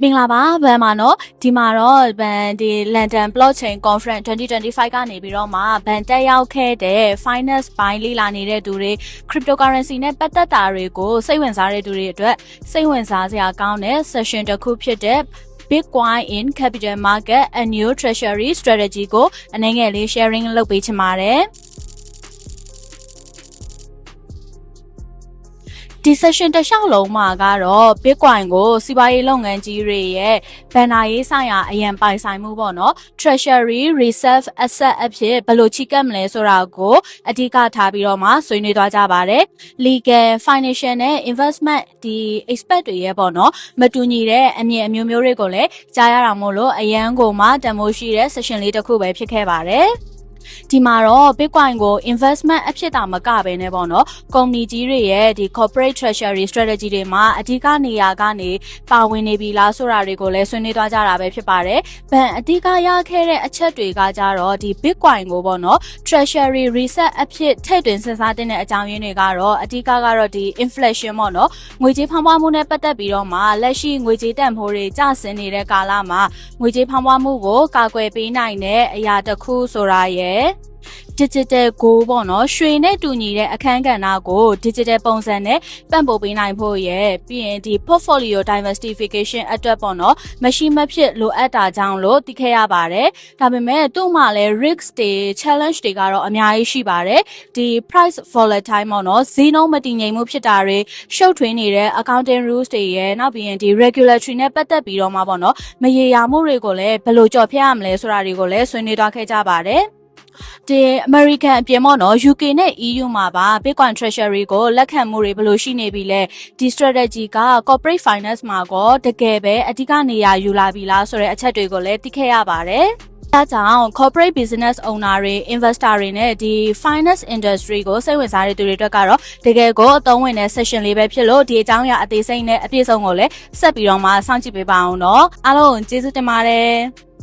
မင်္ဂလာပါဗန်မှာနော်ဒီမှာတော့ဗန်ဒီ London Blockchain Conference 2025ကနေပြီးတော့မှဗန်တက်ရောက်ခဲ့တဲ့ finance ဘိုင်းလေ့လာနေတဲ့သူတွေ cryptocurrency နဲ့ပတ်သက်တာတွေကိုစိတ်ဝင်စားတဲ့သူတွေအတွက်စိတ်ဝင်စားစရာကောင်းတဲ့ session တစ်ခုဖြစ်တဲ့ Bitcoin in Capital Market a new treasury strategy ကိုအနေငယ်လေး sharing လုပ်ပေးချင်ပါတယ် ဒီ session တစ်လျှောက်လုံးမှာကတော့ Bitcoin ကိုစီးပွားရေးလုပ်ငန်းကြီးတွေရဲ့ဘဏ္ဍာရေးဆိုင်ရာအရန်ပိုင်ဆိုင်မှုပေါ့နော် Treasury Reserve Asset အဖြစ်ဘယ်လိုချီကပ်မလဲဆိုတာကိုအဓိကထားပြီးတော့မှဆွေးနွေးသွားကြပါတယ် Legal Financial နဲ့ Investment ဒီ expert တွေရဲ့ပေါ့နော်မတူညီတဲ့အမြင်အမျိုးမျိုးတွေကိုလည်းကြားရတာမို့လို့အရန်ကိုမှတန်ဖိုးရှိတဲ့ session လေးတစ်ခုပဲဖြစ်ခဲ့ပါတယ် ဒီမှာတော့ Bitcoin ကို investment အဖြစ်တာမကဘဲနဲ့ပေါ့နော်ကုမ္ပဏီကြီးတွေရဲ့ဒီ corporate treasury strategy တွေမှာအဓိကနေရာကနေပါဝင်နေပြီလားဆိုတာတွေကိုလည်းဆွေးနွေးသွားကြတာပဲဖြစ်ပါတယ်။ဗန်အဓိကရခဲ့တဲ့အချက်တွေကကြတော့ဒီ Bitcoin ကိုပေါ့နော် treasury reset အဖြစ်ထည့်သွင်းစဉ်းစားတဲ့အကြောင်းရင်းတွေကတော့အဓိကကတော့ဒီ inflation ပေါ့နော်ငွေကြေးဖောင်းပွားမှုနဲ့ပတ်သက်ပြီးတော့မှလက်ရှိငွေကြေးတန်ဖိုးတွေကျဆင်းနေတဲ့ကာလမှာငွေကြေးဖောင်းပွားမှုကိုကာကွယ်ပေးနိုင်တဲ့အရာတစ်ခုဆိုတာရယ် digital goal ပေါ့နော်ရွှေနဲ့တူညီတဲ့အခန်းကဏ္ဍကို digital ပုံစံနဲ့ပံ့ပိုးပေးနိုင်ဖို့ရယ်ပြီးရင်ဒီ portfolio diversification အတွက်ပေါ့နော်မရှိမဖြစ်လိုအပ်တာကြောင့်လို့သိခဲ့ရပါတယ်ဒါပေမဲ့သူ့မှာလည်း risk တွေ challenge တွေကတော့အများကြီးရှိပါတယ်ဒီ price volatile ပေါ့နော်ဈေးနှုန်းမတည်ငြိမ်မှုဖြစ်တာတွေရှုပ်ထွေးနေတဲ့ accounting rules တွေရယ်နောက်ပြီးရင်ဒီ regulatory နဲ့ပတ်သက်ပြီးတော့မှပေါ့နော်မရေရာမှုတွေကိုလည်းဘယ်လိုကြော်ဖြတ်ရမလဲဆိုတာတွေကိုလည်းဆွေးနွေးသွားခဲ့ကြပါတယ် ဒီအမေရိကန်အပြင်ပေါ့နော် UK နဲ့ EU မှာပါ Bitcoin Treasury ကိုလက်ခံမှုတွေဘယ်လိုရှိနေပြီလဲဒီ strategy က corporate finance မှာကောတကယ်ပဲအဓိကနေရာယူလာပြီလားဆိုတဲ့အချက်တွေကိုလည်းသိခဲ့ရပါတယ်ဒါကြောင့် corporate business owner တွေ investor တွေနဲ့ဒီ finance industry ကိုစိတ်ဝင်စားတဲ့သူတွေအတွက်ကတော့တကယ်ကိုအသုံးဝင်တဲ့ session လေးပဲဖြစ်လို့ဒီအကြောင်းအရာအသေးစိတ်နဲ့အပြည့်အစုံကိုလည်းဆက်ပြီးတော့မှစောင့်ကြည့်ပေးပါအောင်တော့အားလုံးကျေးဇူးတင်ပါတယ်